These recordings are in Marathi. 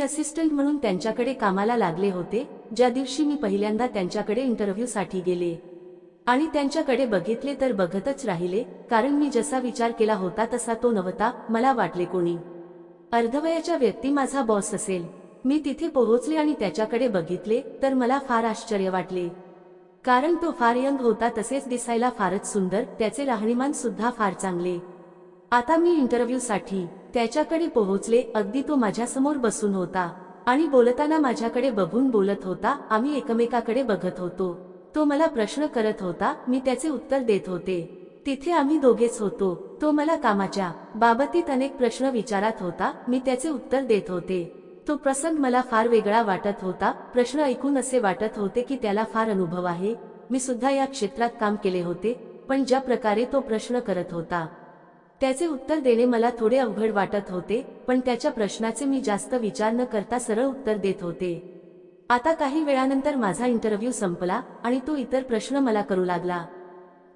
ते असिस्टंट म्हणून त्यांच्याकडे कामाला लागले होते ज्या दिवशी मी पहिल्यांदा त्यांच्याकडे इंटरव्ह्यूसाठी गेले. आणि त्यांच्याकडे बघितले तर बघतच राहिले कारण मी जसा विचार केला होता तसा तो नव्हता मला वाटले कोणी. अर्धवयाच्या व्यक्ती माझा बॉस असेल. मी तिथे पोहोचले आणि त्याच्याकडे बघितले तर मला फार आश्चर्य वाटले. कारण तो फार यंग होता तसेच दिसायला फारच सुंदर त्याचे राहणीमान सुद्धा फार चांगले. आता मी इंटरव्ह्यूसाठी त्याच्याकडे पोहोचले अगदी तो माझ्यासमोर बसून होता. आणि बोलताना माझ्याकडे बघून बोलत होता आम्ही एकमेकाकडे बघत होतो. तो मला प्रश्न करत होता मी त्याचे उत्तर देत होते. तिथे आम्ही दोघेच होतो. तो मला कामाच्या बाबतीत अनेक प्रश्न विचारत होता मी त्याचे उत्तर देत होते. तो प्रसंग मला फार वेगळा वाटत होता प्रश्न ऐकून असे वाटत होते की त्याला फार अनुभव आहे. मी सुद्धा या क्षेत्रात काम केले होते पण ज्या प्रकारे तो प्रश्न करत होता. त्याचे उत्तर देणे मला थोडे अवघड वाटत होते पण त्याच्या प्रश्नाचे मी जास्त विचार न करता सरळ उत्तर देत होते. आता काही वेळानंतर माझा इंटरव्ह्यू संपला आणि तो इतर प्रश्न मला करू लागला.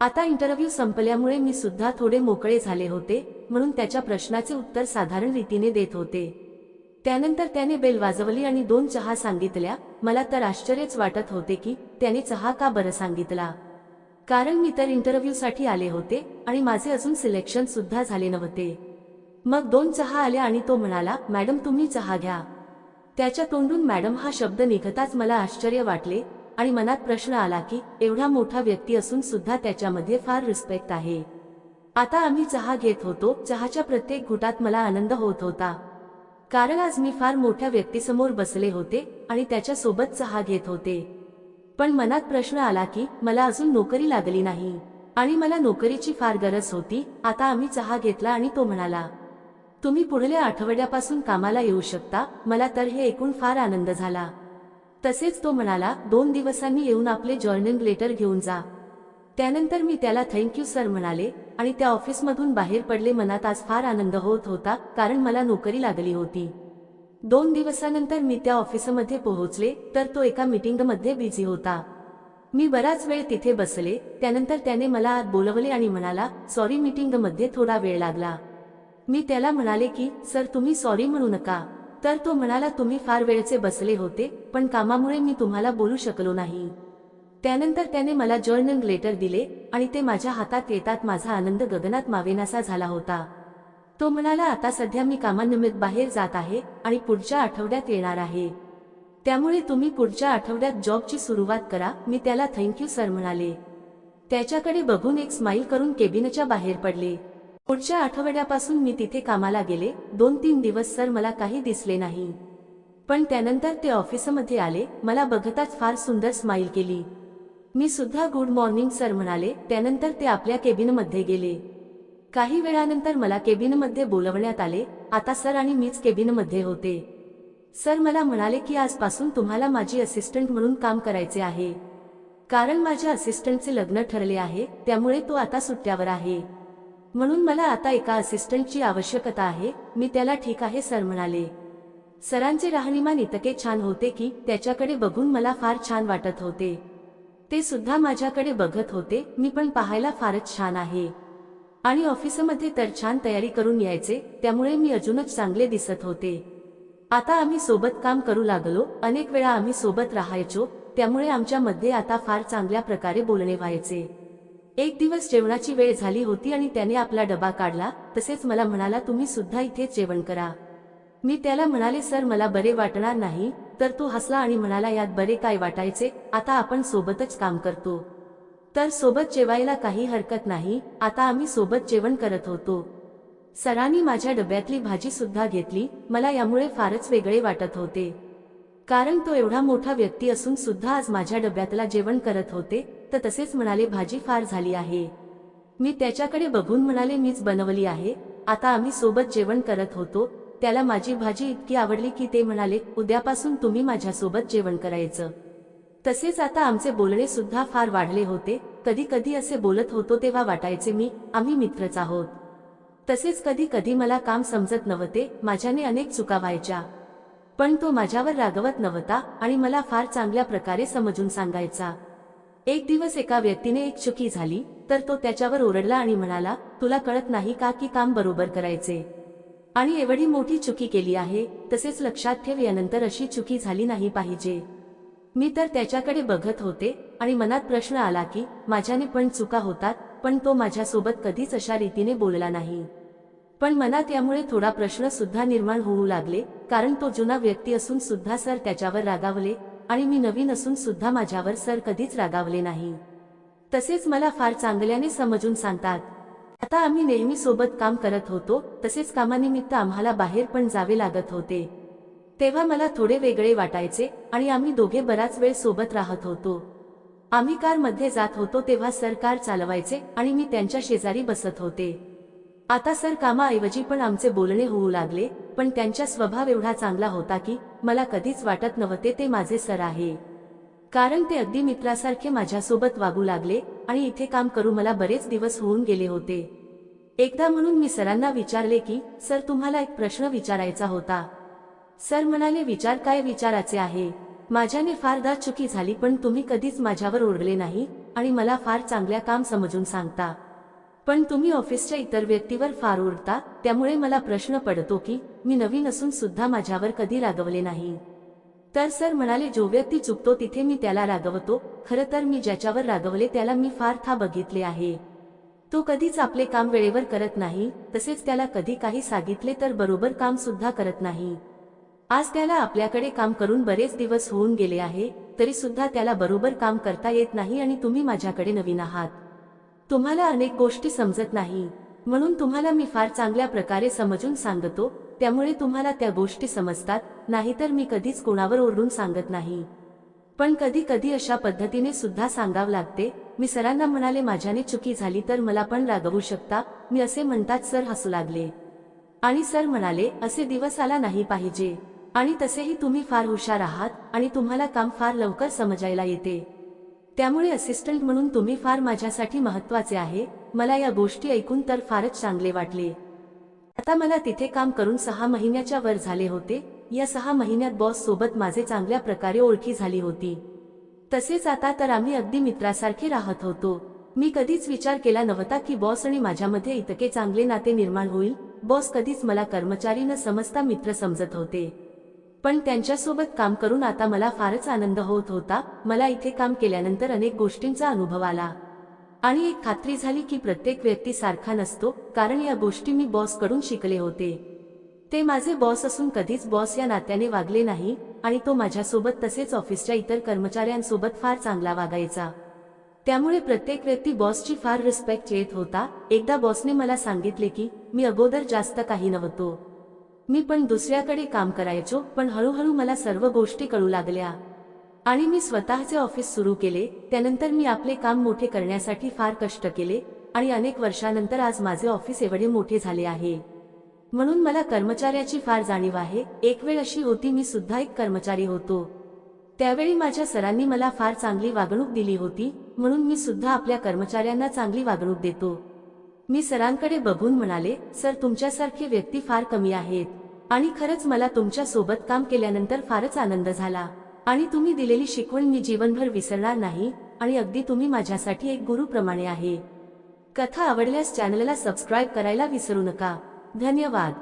आता इंटरव्ह्यू संपल्यामुळे मी सुद्धा थोडे मोकळे झाले होते म्हणून त्याच्या प्रश्नाचे उत्तर साधारण रीतीने देत होते. त्यानंतर त्याने बेल वाजवली आणि दोन चहा सांगितल्या. मला तर आश्चर्यच वाटत होते की त्याने चहा का बरं सांगितला. कारण मी तर इंटरव्ह्यू साठी आले होते आणि माझे अजून सिलेक्शन सुद्धा झाले नव्हते. मग दोन चहा आल्या आणि तो म्हणाला मॅडम तुम्ही चहा घ्या. त्याच्या तोंडून मॅडम हा शब्द निघताच मला आश्चर्य वाटले आणि मनात प्रश्न आला की एवढा मोठा व्यक्ती असून सुद्धा त्याच्यामध्ये फार रिस्पेक्ट आहे. आता आम्ही चहा घेत होतो चहाच्या प्रत्येक घुटात मला आनंद होत होता. कारण आज मी फार मोठ्या व्यक्तीसमोर बसले होते आणि त्याच्यासोबत चहा घेत होते. पण मनात प्रश्न आला की मला अजून नोकरी लागली नाही. आणि मला नोकरीची फार गरज होती आता आम्ही चहा घेतला आणि तो म्हणाला तुम्ही पुढल्या आठवड्यापासून कामाला येऊ शकता मला तर हे ऐकून फार आनंद झाला. तसेच तो म्हणाला दोन दिवसांनी येऊन आपले जॉईनिंग लेटर घेऊन जा. त्यानंतर मी त्याला थँक्यू सर म्हणाले आणि त्या ऑफिसमधून बाहेर पडले. मनात आज फार आनंद होत होता कारण मला नोकरी लागली होती. दोन दिवसानंतर मी त्या ऑफिसमध्ये पोहोचले तर तो एका मीटिंगमध्ये बिझी होता. मी बराच वेळ तिथे बसले त्यानंतर त्याने मला आत बोलवले आणि म्हणाला सॉरी मीटिंगमध्ये थोडा वेळ लागला. मी त्याला म्हणाले की सर तुम्ही सॉरी म्हणू नका. तर तो म्हणाला तुम्ही फार वेळचे बसले होते पण कामामुळे मी तुम्हाला बोलू शकलो नाही. त्यानंतर त्याने मला जर्नल लेटर दिले आणि ते माझ्या हातात येतात माझा आनंद गगनात मावेनासा झाला होता. तो म्हणाला आता सध्या मी कामानिमित्त बाहेर जात आहे आणि पुढच्या आठवड्यात येणार आहे. त्यामुळे तुम्ही पुढच्या आठवड्यात जॉबची सुरुवात करा. मी त्याला थँक्यू सर म्हणाले. त्याच्याकडे बघून एक स्माईल करून केबिनच्या बाहेर पडले. पुढच्या आठवड्यापासून मी तिथे कामाला गेले. दोन तीन दिवस सर मला काही दिसले नाही. पण त्यानंतर ते ऑफिसमध्ये आले. मला बघताच फार सुंदर स्माईल केली. मी सुद्धा गुड मॉर्निंग सर म्हणाले. त्यानंतर ते आपल्या केबिनमध्ये गेले. काही वेळानंतर मला केबिनमध्ये बोलवण्यात आले आता सर आणि मीच केबिनमध्ये होते. सर मला म्हणाले की आजपासून तुम्हाला माझी असिस्टंट म्हणून काम करायचे आहे. कारण माझ्या असिस्टंटचे लग्न ठरले आहे त्यामुळे तो आता सुट्ट्यावर आहे. म्हणून मला आता एका असिस्टंटची आवश्यकता आहे मी त्याला ठीक आहे सर म्हणाले. सरांचे राहणीमान इतके छान होते की त्याच्याकडे बघून मला फार छान वाटत होते. ते सुद्धा माझ्याकडे बघत होते मी पण पाहायला फारच छान आहे. आणि ऑफिसमध्ये तर छान तयारी करून यायचे त्यामुळे मी अजूनच चांगले दिसत होते. आता आम्ही सोबत काम करू लागलो अनेक वेळा आम्ही सोबत राहायचो त्यामुळे आमच्यामध्ये आता फार चांगल्या प्रकारे बोलणे व्हायचे. एक दिवस जेवणाची वेळ झाली होती आणि त्याने आपला डबा काढला तसेच मला म्हणाला तुम्ही सुद्धा इथेच जेवण करा. मी त्याला म्हणाले सर मला बरे वाटणार नाही. तर तो हसला आणि म्हणाला यात बरे काय वाटायचे? आता आपण सोबतच काम करतो. तर सोबत जेवायला काही हरकत नाही. आता आम्ही सोबत जेवण करत होतो. सरांनी माझ्या डब्यातली भाजी सुद्धा घेतली. मला यामुळे फारच वेगळे वाटत होते. कारण तो एवढा मोठा व्यक्ती असून सुद्धा आज माझ्या डब्यातला जेवण करत होते तर तसेच म्हणाले भाजी फार झाली आहे. मी त्याच्याकडे बघून म्हणाले मीच बनवली आहे. आता आम्ही सोबत जेवण करत होतो. त्याला माझी भाजी इतकी आवडली की ते म्हणाले उद्यापासून तुम्ही माझ्यासोबत जेवण करायचं. तसेच आता आमचे बोलणे सुद्धा फार वाढले होते. कधी कधी असे बोलत होतो तेव्हा वाटायचे मी आम्ही मित्रच आहोत. तसेच कधी कधी मला काम समजत नव्हते माझ्याने अनेक चुका व्हायच्या. पण तो माझ्यावर रागवत नव्हता आणि मला फार चांगल्या प्रकारे समजून सांगायचा. एक दिवस एका व्यक्तीने एक चुकी झाली तर तो त्याच्यावर ओरडला आणि म्हणाला तुला कळत नाही का की काम बरोबर करायचे? आणि एवढी मोठी चुकी केली आहे तसेच लक्षात ठेव यानंतर अशी चुकी झाली नाही पाहिजे. मी तर त्याच्याकडे बघत होते आणि मनात प्रश्न आला की माझ्याने पण चुका होतात पण तो माझ्यासोबत कधीच अशा रीतीने बोलला नाही. पण मनात यामुळे थोडा प्रश्न सुद्धा निर्माण होऊ लागले कारण तो जुना व्यक्ती असून सुद्धा सर त्याच्यावर रागावले आणि मी नवीन असून सुद्धा माझ्यावर सर कधीच रागावले नाही. तसेच मला फार चांगल्याने समजून सांगतात. आता आम्ही नेहमी सोबत काम करत होतो तसेच कामानिमित्त आम्हाला बाहेर पण जावे लागत होते. तेव्हा मला थोडे वेगळे वाटायचे आणि आम्ही दोघे बराच वेळ सोबत राहत होतो. आम्ही कारमध्ये जात होतो तेव्हा सर कार चालवायचे आणि मी त्यांच्या शेजारी बसत होते. आता सर कामाऐवजी पण आमचे बोलणे होऊ लागले पण त्यांचा स्वभाव एवढा चांगला होता की मला कधीच वाटत नव्हते ते माझे सर आहे. कारण ते अगदी मित्रासारखे माझ्यासोबत वागू लागले आणि इथे काम करू मला बरेच दिवस होऊन गेले होते. एकदा म्हणून मी सरांना विचारले की सर तुम्हाला एक प्रश्न विचारायचा होता. सर म्हणाले विचार काय विचाराचे आहे? माझ्याने फारदा चुकी झाली पण तुम्ही कधीच माझ्यावर ओरडले नाही आणि मला फार चांगल्या काम समजून सांगता. पण तुम्ही ऑफिसच्या इतर व्यक्तीवर फार ओरडता त्यामुळे मला प्रश्न पडतो की मी नवीन असून सुद्धा माझ्यावर कधी रागवले नाही. तर सर म्हणाले जो व्यक्ती चुकतो तिथे मी त्याला रागवतो. खरं तर मी ज्याच्यावर रागवले त्याला मी फार था बघितले आहे. तो कधीच आपले काम वेळेवर करत नाही तसेच त्याला कधी काही सांगितले तर बरोबर काम सुद्धा करत नाही. आज त्याला आपल्याकडे काम करून बरेच दिवस होऊन गेले आहे तरी सुद्धा त्याला बरोबर काम करता येत नाही आणि तुम्ही माझ्याकडे नवीन आहात. तुम्हाला अनेक गोष्टी समजत नाही म्हणून तुम्हाला मी फार चांगल्या प्रकारे समजून सांगतो त्यामुळे तुम्हाला त्या गोष्टी समजतात नाहीतर मी कधीच कोणावर ओरडून सांगत नाही. पण कधी कधी अशा पद्धतीने सुद्धा सांगावं लागते मी सरांना म्हणाले माझ्याने चुकी झाली तर मला पण रागवू शकता मी असे म्हणतात सर हसू लागले. आणि सर म्हणाले असे दिवस आला नाही पाहिजे. आणि तसेही तुम्ही फार हुशार आहात आणि तुम्हाला काम फार लवकर समजायला येते. त्यामुळे असिस्टंट म्हणून तुम्ही फार माझ्यासाठी महत्त्वाचे आहे मला या गोष्टी ऐकून तर फारच चांगले वाटले. आता मला तिथे काम करून सहा महिन्याच्या वर झाले होते या सहा महिन्यात बॉस सोबत माझे चांगल्या प्रकारे ओळखी झाली होती. तसेच आता तर आम्ही अगदी मित्रासारखे राहत होतो. मी कधीच विचार केला नव्हता की बॉस आणि माझ्यामध्ये इतके चांगले नाते निर्माण होईल बॉस कधीच मला कर्मचारी न समजता मित्र समजत होते. पण त्यांच्यासोबत काम करून आता मला फारच आनंद होत होता. मला इथे काम केल्यानंतर अनेक गोष्टींचा अनुभव आला. आणि एक खात्री झाली की प्रत्येक व्यक्ती सारखा नसतो कारण या गोष्टी मी बॉसकडून शिकले होते. ते माझे बॉस असून कधीच बॉस या नात्याने वागले नाही आणि तो माझ्यासोबत तसेच ऑफिसच्या इतर कर्मचाऱ्यांसोबत फार चांगला वागायचा. त्यामुळे प्रत्येक व्यक्ती बॉसची फार रिस्पेक्ट येत होता. एकदा बॉसने मला सांगितले की मी अगोदर जास्त काही नव्हतो. मी पण दुसऱ्याकडे काम करायचो पण हळूहळू मला सर्व गोष्टी कळू लागल्या. आणि मी स्वतःचे ऑफिस सुरू केले त्यानंतर मी आपले काम मोठे करण्यासाठी फार कष्ट केले आणि अनेक वर्षानंतर आज माझे ऑफिस एवढे मोठे झाले आहे. म्हणून मला कर्मचाऱ्याची फार जाणीव आहे एक वेळ अशी होती मी सुद्धा एक कर्मचारी होतो. त्यावेळी माझ्या सरांनी मला फार चांगली वागणूक दिली होती म्हणून मी सुद्धा आपल्या कर्मचाऱ्यांना चांगली वागणूक देतो. मी सरांकडे बघून म्हणाले सर तुमच्यासारखे व्यक्ती फार कमी आहेत. आणि खरंच मला तुमच्यासोबत काम केल्यानंतर फारच आनंद झाला. आणि तुम्ही दिलेली शिकवण मी जीवनभर विसरणार नाही आणि अगदी तुम्ही माझ्यासाठी एक गुरुप्रमाणे आहे. कथा आवडल्यास चॅनलला सबस्क्राईब करायला विसरू नका. धन्यवाद.